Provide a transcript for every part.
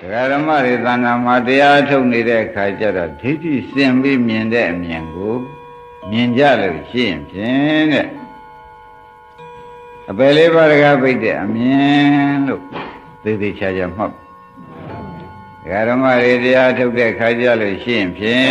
တရားဓမ္မတွေသဏ္ဍာန်မှာတရားထုတ်နေတဲ့အခါကျတော့ဒိဋ္ဌိစင်ပြီးမြင်တဲ့အမြင်ကိုမြင်ကြလို့ရှိရင်ဖြင့်တဲ့အပယ်လေးပါးတကားပိတ်တဲ့အမြင်လို့သေသေးချာချာမှတ်တရားဓမ္မတွေတရားထုတ်တဲ့အခါကျလို့ရှိရင်ဖြင့်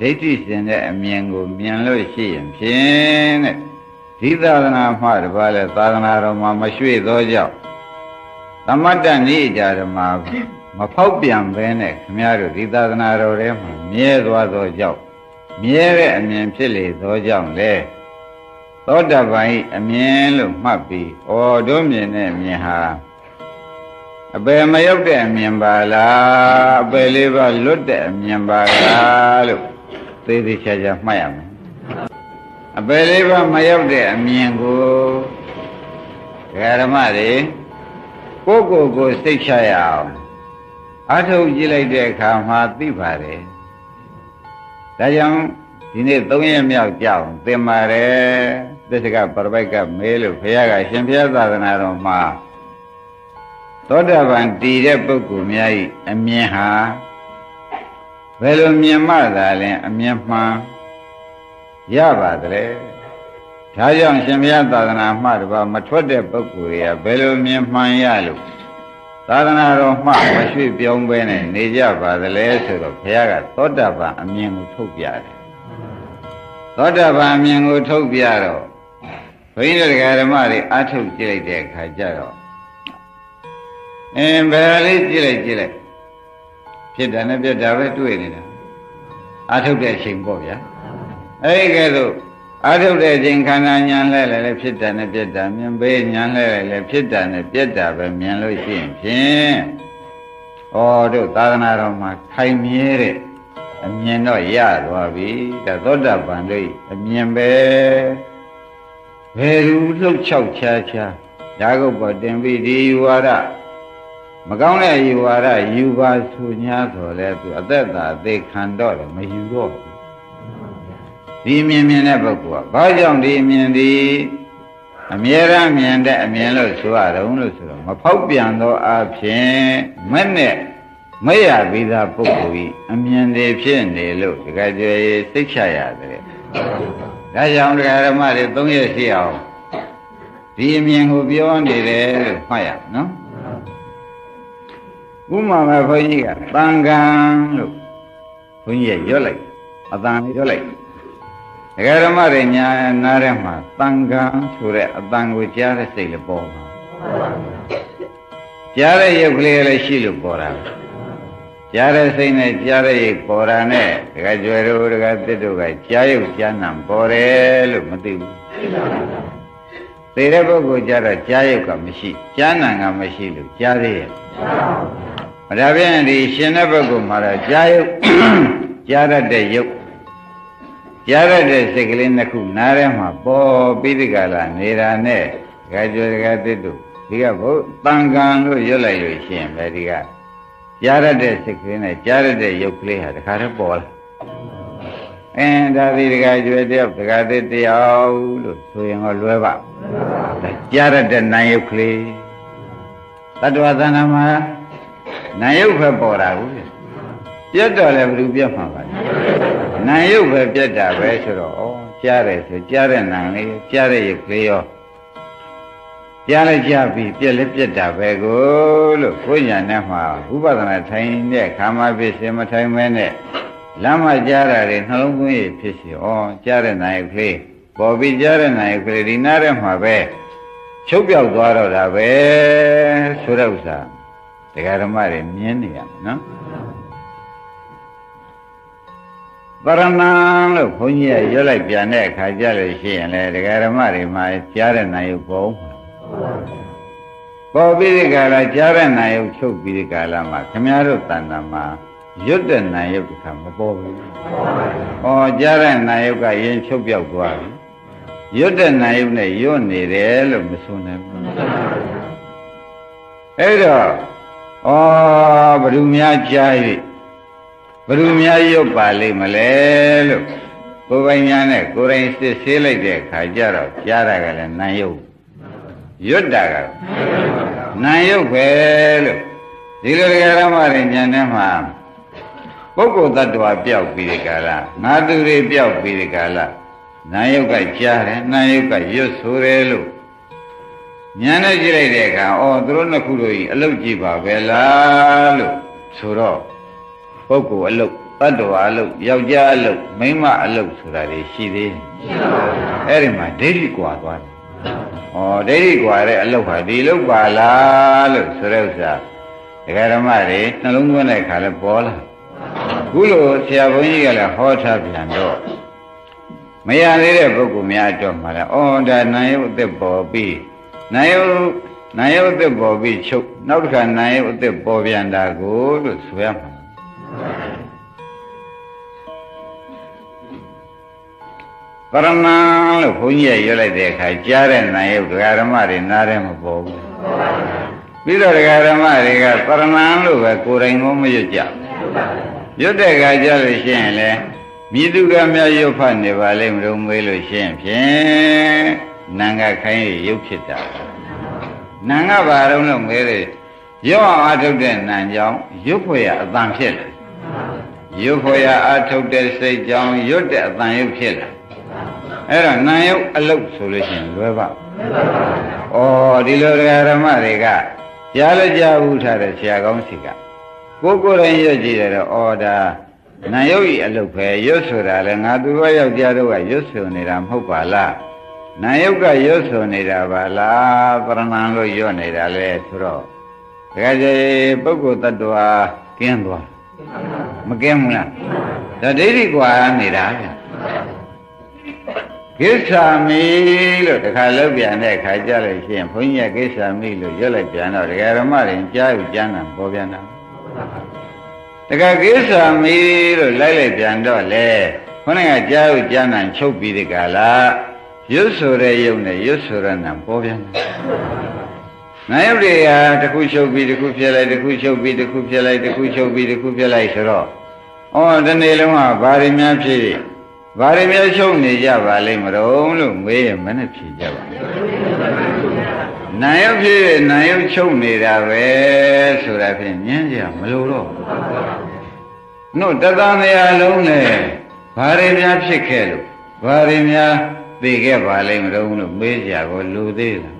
ဒိဋ္ဌိစင်တဲ့အမြင်ကိုမြင်လို့ရှိရင်ဖြင့်တဲ့ဒီသာသနာမှတပါးလဲသာသနာတော်မှာမရွှေ့သောကြောင့် သမတ္တနိကြဓမ္မမဖောက်ပြန်ပဲနဲ့ခမည်းတော်ဒီသာသနာတော်ထဲမှာမြဲသွားသောကြောင့်မြဲတဲ့အမြင်ဖြစ်လေသောကြောင့်လေသောတပန်ဤအမြင်လို့မှတ်ပြီးဩတို့မြင်တဲ့အမြင်ဟာအပယ်မရောက်တဲ့အမြင်ပါလားအပယ်လေးပါလွတ်တဲ့အမြင်ပါလားလို့သေသေးချာချာမှတ်ရမယ်အပယ်လေးပါမရောက်တဲ့အမြင်ကိုဓမ္မတွေ ကိုကိုယ်ကိုယ်ကိုစိတ်ချရအောင်အထုတ်ကြည့်လိုက်တဲ့အခါမှာသိပါတယ်ဒါကြောင့်ဒီနေ့၃ရက်မြောက်ကြောင်းသင်ပါတယ်သစ္စကပရပိုက်ကမဲလို့ဘုရားကရှင်ဘုရားသာသနာတော်မှာသောတာပန်တည်တဲ့ပုဂ္ဂိုလ်များဤအမြင်ဟာဘယ်လိုမြင်မှသာလဲအမြင်မှန်ရပါသလဲ ဒါကြောင့်ရှင်ဘုရားသာသနာမှတပါမထွက်တဲ့ပုဂ္ဂိုလ်တွေကဘယ်လိုမြင်မှန်ရလို့သာသနာတော်မှမရွှေ့ပြောင်းပဲနဲ့နေကြပါသလဲဆိုတော့ဘုရားကသောတာပန်အမြင်ကိုထုတ်ပြတယ်သောတာပန်အမြင်ကိုထုတ်ပြတော့ဘုန်းကြီးတို့ဓမ္မတွေအထုတ်ကြည့်လိုက်တဲ့အခါကျတော့အင်းဘယ်လေးကြည့်လိုက်ကြည့်လိုက်ဖြစ်တာနဲ့ပြတ်တာပဲတွေ့နေတာအထုတ်တဲ့အချိန်ပေါ့ဗျာအဲဒီကဲသို့ အထုတ်တဲ့ချိန်ခန္ဓာညာလဲလဲလဲဖြစ်တာနဲ့ပြတ်တာမြင်ပေးညာလဲလဲလဲဖြစ်တာနဲ့ပြတ်တာပဲမြင်လို့ရှိရင်ဖြင့်ဩတို့သာသနာတော်မှာခိုင်မြဲတဲ့အမြင်တော့ရသွားပြီဒါသောတာပန်တို့အမြင်ပဲဘယ်လူလှုပ်ချောက်ချာချာဒါကုတ်ပေါ်တင်ပြီးဒီယူဝါဒမကောင်းတဲ့ယူဝါဒယူပါဆူညာဆိုလဲသူအသက်သာအသေးခံတော့တယ်မယူတော့ဘူး ဒီမြင်မြင်တဲ့ပုဂ္ဂိုလ်ကဘာကြောင့်ဒီမြင်ဒီအမြဲတမ်းမြင်တဲ့အမြင်လို့ဆိုရတော့လို့ဆိုတော့မဖောက်ပြန်သောအဖြစ်မဲ့နဲ့မရပြီးသားပုဂ္ဂိုလ်ဤအမြင်တွေဖြစ်နေလို့တကယ်ကြွယ်စိတ်ချရတယ်ဒါကြောင့်တရားဓမ္မတွေသုံးရရှိအောင်ဒီအမြင်ကိုပြောနေတယ်လို့မှတ်ရနော်ဥမာမဲ့ဘုန်းကြီးကတန်ခံလို့ဘုန်းကြီးရွတ်လိုက်အတန်လေးရွတ်လိုက် ဒကာဓမ္မတွေညာနားထဲမှာတန်ခံဆိုတဲ့အတန်ကိုကြားတဲ့စိတ်လည်းပေါ်ပါကြားတဲ့ရုပ်ကလေးလည်းရှိလို့ပေါ်တာကြားတဲ့စိတ်နဲ့ကြားတဲ့ရုပ်ပေါ်တာနဲ့ဒကာကျွယ်တို့ဒကာတစ်တို့ကကြားရုပ်ကြားနာပေါ်တယ်လို့မသိဘူးသိတဲ့ပုဂ္ဂိုလ်ကြတော့ကြားရုပ်ကမရှိကြားနာကမရှိလို့ကြားသေးရဲ့ဒါပြန်ဒီရှင်တဲ့ပုဂ္ဂိုလ်မှာတော့ကြားရုပ်ကြားရတဲ့ရုပ် ကြားရတဲ့စိတ်ကလေးနှစ်ခုနားထဲမှာပေါ်ပြီးဒီကလာနေတာနဲ့ဒကာကျော်ဒကာတစ်တို့ဒီကဘုတန်ကံလို့ရွတ်လိုက်လို့ရှိရင်ပဲဒီကကြားရတဲ့စိတ်ကလေးနဲ့ကြားရတဲ့ရုပ်ကလေးဟာတခါတည်းပေါ်လာအင်းဒါဒီဒကာကျော်တယောက်ဒကာတစ်တယောက်လို့ဆိုရင်တော့လွဲပါကြားရတဲ့နာယုတ်ကလေးတတ္တဝသဏ္ဍာန်မှာနာယုတ်ပဲပေါ်တာကိုပြတ်တော့လည်းဘယ်သူပြတ်မှာပါလဲ နာယုတ်ပဲပြတ်တာပဲဆိုတော့ဩကြားတယ်ဆိုကြားတဲ့နာလေးကြားတဲ့ရုပ်ကလေးရောကြားလိုက်ကြပြီပြက်လည်းပြက်တာပဲကိုလို့ကိုညာနဲ့မှာဥပဒနာထိုင်တဲ့ခါမှဖြစ်စေမထိုင်မဲနဲ့လမ်းမကြားတာတွေနှလုံးသွင်းရဖြစ်စီဩကြားတဲ့နာယုတ်ကလေးပေါ်ပြီးကြားတဲ့နာယုတ်ကလေးဒီနားထဲမှာပဲချုပ်ပြောက်သွားတော့တာပဲဆိုတဲ့ဥစ္စာတရားဓမ္မတွေမြင်နေရမှာနော် ပရဏံလို့ဘုန်းကြီးကရွတ်လိုက်ပြန်တဲ့အခါကျလို့ရှိရင်လေတရားဓမ္မတွေမှာကြားတဲ့နိုင်ရုပ်ပေါ်ပေါ်ပြီးဒီကလာကြားတဲ့နိုင်ရုပ်ချုပ်ပြီးဒီကလာမှာခမည်းတော်တဏ္ဍာမှာရွတ်တဲ့နိုင်ရုပ်တစ်ခါမပေါ်ဘူး။ဩကြားတဲ့နိုင်ရုပ်ကရင်ချုပ်ပြောက်သွားပြီ။ရွတ်တဲ့နိုင်ရုပ်နဲ့ရွတ်နေတယ်လို့မဆိုနိုင်ဘူး။အဲ့တော့ဩဘ누구များကြား၍ ဘ누구များရုပ်ပါလိမ့်မလဲလို့ကိုယ်ပိုင်ညာနဲ့ကိုယ်တိုင်စစ်ဆေးလိုက်တဲ့အခါကျတော့ကြားတာကလည်းနာယုတ်ရွတ်တာကနာယုတ်ပဲလို့ဒီလိုတရားဓမ္မတွေဉာဏ်ထဲမှာပုဂ္ဂိုလ်တ attva ပျောက်ပြီးဒီကာလငါသူတွေပျောက်ပြီးဒီကာလနာယုတ်ကကြားတယ်နာယုတ်ကရွတ်ဆိုတယ်လို့ဉာဏ်နဲ့ကြည့်လိုက်တဲ့အခါအော်သူတို့နှစ်ခုတို့ဤအလုတ်ကြည့်ပါပဲလားလို့ဆိုတော့ ပုဂ္ဂိုလ်အလုတ်တ attva အလုတ်ယောက်ျားအလုတ်မိန်းမအလုတ်ဆိုတာတွေရှိသေးတယ်အဲ့ဒီမှာဒိဋ္ဌိကွာသွားတယ်ဩဒိဋ္ဌိကွာတဲ့အလုတ်ဟာဒီလုတ်ပါလားလို့ဆိုတဲ့ဥစ္စာဒကာဓမ္မတွေနှလုံးသွင်းတဲ့အခါလဲပေါ်လာခုလိုဆရာဘုန်းကြီးကလည်းဟောထားပြန်တော့မရသေးတဲ့ပုဂ္ဂိုလ်များတော့မှလည်းအော်ဒါနာယုတ်အသက်ပေါ်ပြီးနာယုတ်နာယုတ်အသက်ပေါ်ပြီးချုပ်နောက်တစ်ခါနာယုတ်အသက်ပေါ်ပြန်တာကိုလို့ဆိုရမှာ ပရမန်လို့ဘုန်းကြီးရွတ်လိုက်တဲ့အခါကြားတဲ့နာယုတ်ဒကာဓမ္မတွေနားထဲမပေါ်ဘူးပြီးတော့ဒကာဓမ္မတွေကပရမန်လို့ပဲကိုယ်တိုင်မရွတ်ကြရွတ်တဲ့အခါကြလို့ရှိရင်လေမြည်သူကများရွတ်ဖတ်နေပါလိမ့်မလို့မေးလို့ရှိရင်ဖြင့်နံကခိုင်းရုပ်ဖြစ်တာနံကဘာတော့လို့မေးတယ်ရွတ်အောင်အထုတ်တဲ့နံကြောင့်ရွတ်ဖွယ်ရအတန်ဖြစ်တယ် ရွတ်ဖွယ်ရအထုတ်တဲ့စိတ်ကြောင့်ရွတ်တဲ့အတန်ရုပ်ဖြစ်တယ်အဲ့တော့နာယုတ်အလုတ်ဆိုလို့ရှိရင်လွယ်ပါဩဒီလိုတရားဓမ္မတွေကကြားလည်းကြားဘူးထားတဲ့ဆရာကောင်းစီကကိုကိုယ်တိုင်ရွတ်ကြည့်တယ်တော့ဩဒါနာယုတ်ဤအလုတ်ပဲရွတ်ဆိုတာလဲငါသူရောယောက်ျားတို့ကရွတ်ဆိုနေတာမဟုတ်ပါလားနာယုတ်ကရွတ်ဆိုနေတာပါလားပရဏံလို့ရွတ်နေတာလဲဆိုတော့တခါကျပုဂ္ဂိုလ်တ attva ကင်းသွား မကင်းဘူးလားဒါဒိဋ္ဌိကွာနေတာဗျကိစ္ဆာမိလို့တခါလောက်ပြန်တဲ့အခါကြလို့ရှိရင်ဘုန်းကြီးကကိစ္ဆာမိလို့ရွတ်လိုက်ပြန်တော့ဒကာရမတွေကြားယူကျမ်းတာပေါ်ပြန်တာတခါကိစ္ဆာမိလို့လိုက်လိုက်ပြန်တော့လေခေါင်းကကြားယူကျမ်းတာချုပ်ပြီးဒီကလာရွတ်ဆိုတဲ့ယုံနဲ့ရွတ်ဆိုရတာပေါ်ပြန်တယ် နာယုတ်တွေကတခုချုပ်ပြီးတခုဖြစ်လိုက်တခုချုပ်ပြီးတခုဖြစ်လိုက်တခုချုပ်ပြီးတခုဖြစ်လိုက်ဆိုတော့ဩဒီနေ့လုံးကဘာတွေများဖြစ်ဘာတွေများရှုံနေကြပါလိမ့်မတော်လို့မေးရင်မနဲ့ဖြေကြပါနာယုတ်ဖြစ်နာယုတ်ချုပ်နေတာပဲဆိုတာဖြင့်ညင်းကြမလို့တော့နို့တသံတရားလုံးနဲ့ဘာတွေများဖြစ်ခဲ့လို့ဘာတွေများသိခဲ့ပါလိမ့်မတော်လို့မေးကြကိုလူသေးလား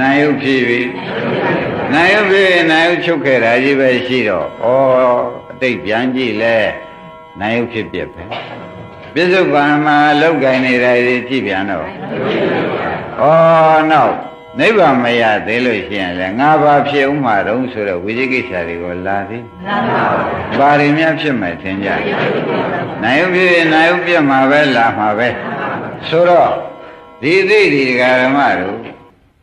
နာယုတ်ဖြစ်ပြီနာယုတ်ဖြစ်နာယုတ်ချုပ်ခဲ့တာကြီးပဲရှိတော့ဩအတိတ်ပြန်ကြည့်လဲနာယုတ်ဖြစ်ပြပဲပြစ္ဆုတ်ပံမှာလောက်ကင်နေတာကြီးကြည့်ပြန်တော့ဩနောက်နိဗ္ဗာန်မရသေးလို့ရှိရင်လည်းငါဘာဖြစ်ဥမှာတုံးဆိုတော့ဝိဇိကိစ္စတွေကိုလာသည်ဘာတွေများဖြစ်မယ်သင်ကြနိုင်ဥဖြစ်နိုင်ဥပြမှာပဲလာမှာပဲဆိုတော့ဒီသိဒီဓမ္မတို့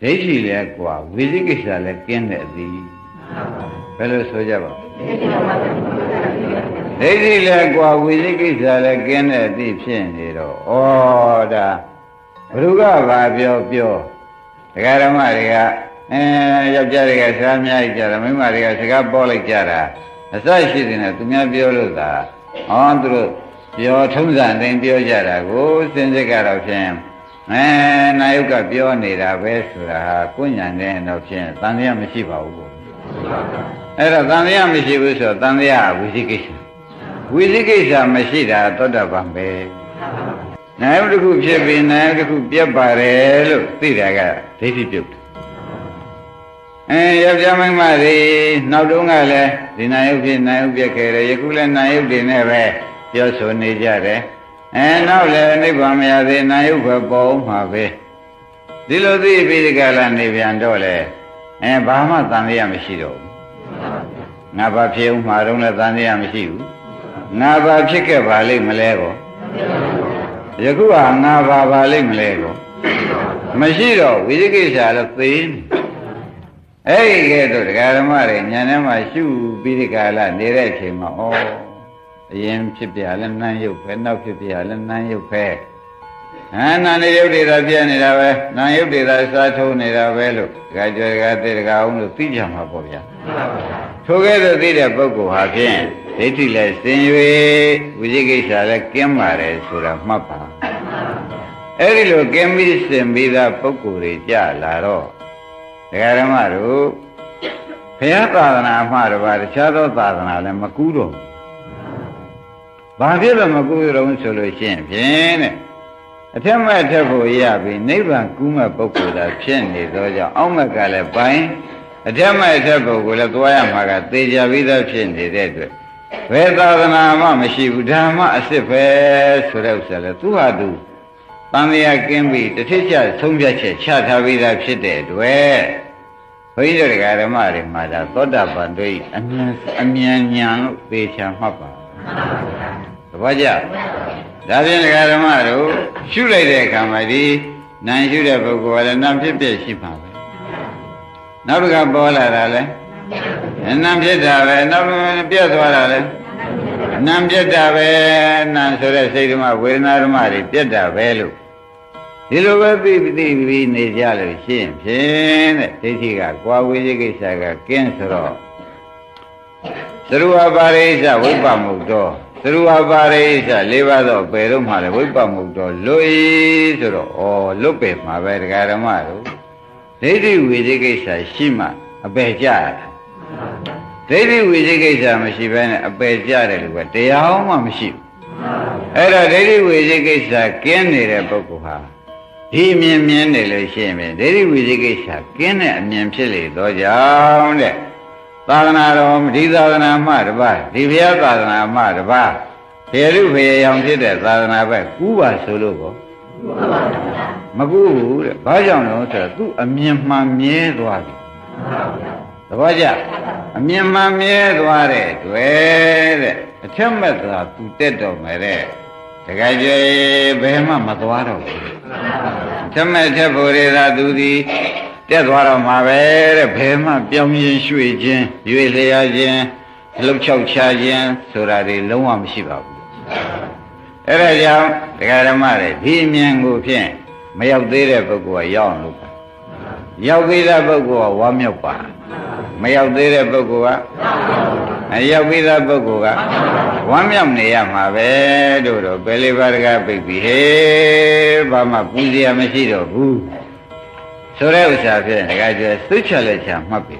ဒိဋ္ဌိလည်းกว่าဝိဇိကိစ္စလည်းကင်းတဲ့အသည်ဘယ်လိုဆိုကြပါဒိဋ္ဌိလည်းกว่าဝိသိကိစ္စလည်းကင်းတဲ့အသည့်ဖြစ်နေတော့ဩဒါဘုရုကဘာပြောပြောဒကာဓမ္မတွေကအဲယောက်ျားတွေကစကားများကြတာမိန်းမတွေကစကားပေါ်လိုက်ကြတာအစရှိတဲ့နဲ့သူများပြောလို့သာဟောသူတို့ပြောထုံးစံတိုင်းပြောကြတာကိုစဉ်စစ်ကတော့ဖြင့် အဲနာယုကပြောနေတာပဲဆိုတာဟာကိုညာနဲ့တော့ဖြင့်တန်တရားမရှိပါဘူးပေါ့အဲ့တော့တန်တရားမရှိဘူးဆိုတော့တန်တရားဝိသိကိစ္စဝိသိကိစ္စမရှိတာသောတာပန်ပဲနာယုတစ်ခုဖြစ်ပြီးနာယုတစ်ခုပြတ်ပါတယ်လို့သိတာကဒိဋ္ဌိပြုတ်အဲယောက်ျားမိန်းမတွေနောက်တုန်းကလည်းဒီနာယုဖြစ်နာယုပြတ်ခဲ့တယ်ယခုလည်းနာယုတွေနဲ့ပဲပြောဆိုနေကြတယ် အဲနောက်လည်းနိဗ္ဗာန်မရသေးနာယုပဲပေါ်မှာပဲဒီလိုသိပြီးဒီကလာနေပြန်တော့လေအဲဘာမှတန်ရမရှိတော့ဘူးငါဘာဖြစ်ဦးမှာတော့လည်းတန်ရမရှိဘူးငါဘာဖြစ်ခဲ့ပါလိမ့်မလဲကောယခုဟာငါဘာပါလိမ့်မလဲကောမရှိတော့ဝိသိကိစ္စလည်းသိနေအဲ့ဒီကဲတော့ဒကာဓမ္မတွေညာထဲမှာရှုပြီးဒီကလာနေတဲ့အချိန်မှာဩ အရင်ဖြစ်ပြလဲနှမ်းရုပ်ပဲနောက်ဖြစ်ပြလဲနှမ်းရုပ်ပဲဟာနာနေရုပ်တွေသာပြနေတာပဲနာရုပ်တွေသာစားထုံးနေတာပဲလို့ဒကာကျော်ဒကာသေဒကာအောင်လို့သိကြမှာပေါ့ဗျာထိုကဲ့သို့သိတဲ့ပုဂ္ဂိုလ်ဟာဖြင့်ဒိဋ္ဌိလည်းစင်၍ဝိသိကိစ္စလည်းကင်းပါတယ်ဆိုတာမှတ်ပါအဲ့ဒီလိုကင်းပြီးစင်ပြီးသားပုဂ္ဂိုလ်တွေကြလာတော့ဒကာဓမ္မတို့ဘုရားသာသနာမှတပါးတခြားသောသာသနာလည်းမကူးတော့ဘူး ဘာဖြစ်လို့မကူးရုံဆိုလို့ရှိရင်ဖြင့်တဲ့အထက်မဲ့ထက်ဖို့ရပြီနိဗ္ဗာန်ကူးမဲ့ပုဂ္ဂိုလ်သာဖြစ်နေသောကြောင့်အောက်မဲ့ကလည်းပိုင်းအထက်မဲ့ထက်ဖို့ကိုလည်းသွားရမှာကသေချာပြီးသားဖြစ်နေတဲ့အတွက်ဘယ်သာသနာမှမရှိဘူးဓမ္မအစ်စ်ပဲဆိုတဲ့ဥစ္စာလဲသူဟာသူတန်လျာကင်းပြီးတစ်ထစ်ချဆုံးဖြတ်ချက်ချထားပြီးသားဖြစ်တဲ့အတွက်ဘုန်းကြီးတို့ဓမ္မတွေမှာဒါသောတာပန်တို့အမြန်အမြန်ညာလို့သေချာမှတ်ပါသ ဘောကျဒါဖြင့်ဓမ္မတို့ရှုလိုက်တဲ့အခါမှာဒီနာရှုတဲ့ပုဂ္ဂိုလ်ကလည်းနာဖြစ်ဖြစ်ရှိမှာပဲနောက်တစ်ခါပေါ်လာတာလဲနာဖြစ်တာပဲနောက်ပြတ်သွားတာလဲနာပြတ်တာပဲနာဆိုတဲ့စိတ်ဓမ္မဝေဒနာဓမ္မတွေပြတ်တာပဲလို့ဒီလိုပဲသိသိပြီးနေကြလို့ရှင်းဖြင့်တဲ့ဒိဋ္ဌိကကွာဝေးကိစ္စကကင်းဆိုတော့သရဝပါရိစ္ဆဝိပ္ပမုတ်တော် သရဝပါရိစ္ဆ၄ပါးတော့ပယ်တော့မှလေဝိပ္ပမုတ်တော်လွတ်ဤဆိုတော့ဩလွတ်ပယ်မှာပဲဒကာဓမ္မတို့ဒိဋ္ဌိဝေဒိကိစ္စရှိမှအပယ်ကြရတာဒိဋ္ဌိဝေဒိကိစ္စမရှိဘဲနဲ့အပယ်ကြတယ်လို့ကတရားမှမရှိဘူးအဲ့တော့ဒိဋ္ဌိဝေဒိကိစ္စကင်းနေတဲ့ပုဂ္ဂိုလ်ဟာဒီမြင်မြင်နေလို့ရှိရင်ဒိဋ္ဌိဝိသိကိစ္စကင်းတဲ့အမြင်ဖြစ်လေတော့ကြောင့်တဲ့ သာသနာတော်ဒီသာသနာမှတပါးဒီဘုရားသာသနာမှတပါးဖေရုဖေရောင်ဖြစ်တဲ့သာသနာပဲကူးပါဆိုလို့ကောမကူးဘူးတဲ့ဘာကြောင့်လဲဆိုတော့သူအမြင်မှန်မြဲသွားပြီသဘောကျအမြင်မှန်မြဲသွားတဲ့တွေ့တဲ့အထက်မဲ့သာသူတက်တော်မယ်တဲ့တခါကျွေဘယ်မှမသွားတော့ဘူးထက်မဲ့ထက်ဖို့ရသာသူသည် တက်သွားတော့မှာပဲတဲ့ဘယ်မှပြောင်းရင်ရွှေ့ခြင်းရွေလျာခြင်းလှုပ်ချောက်ချခြင်းဆိုတာတွေလုံးဝမရှိပါဘူးအဲ့ဒါကြောင့်တရားဓမ္မတွေဒီအမြင်ကိုဖြင့်မရောက်သေးတဲ့ပုဂ္ဂိုလ်ကရောက်အောင်လုပ်ပါရောက်သေးတဲ့ပုဂ္ဂိုလ်ကဝမ်းမြောက်ပါမရောက်သေးတဲ့ပုဂ္ဂိုလ်ကအရောက်ပြီးသားပုဂ္ဂိုလ်ကဝမ်းမြောက်နေရမှာပဲတို့တော့ဘယ်လေးပါးတကားပြိပြီဟေးဘာမှပူစရာမရှိတော့ဘူး ဆိုတဲ့ဥစ္စာဖြင့်တခါကျသုချက်လက်ချမှတ်ပြီ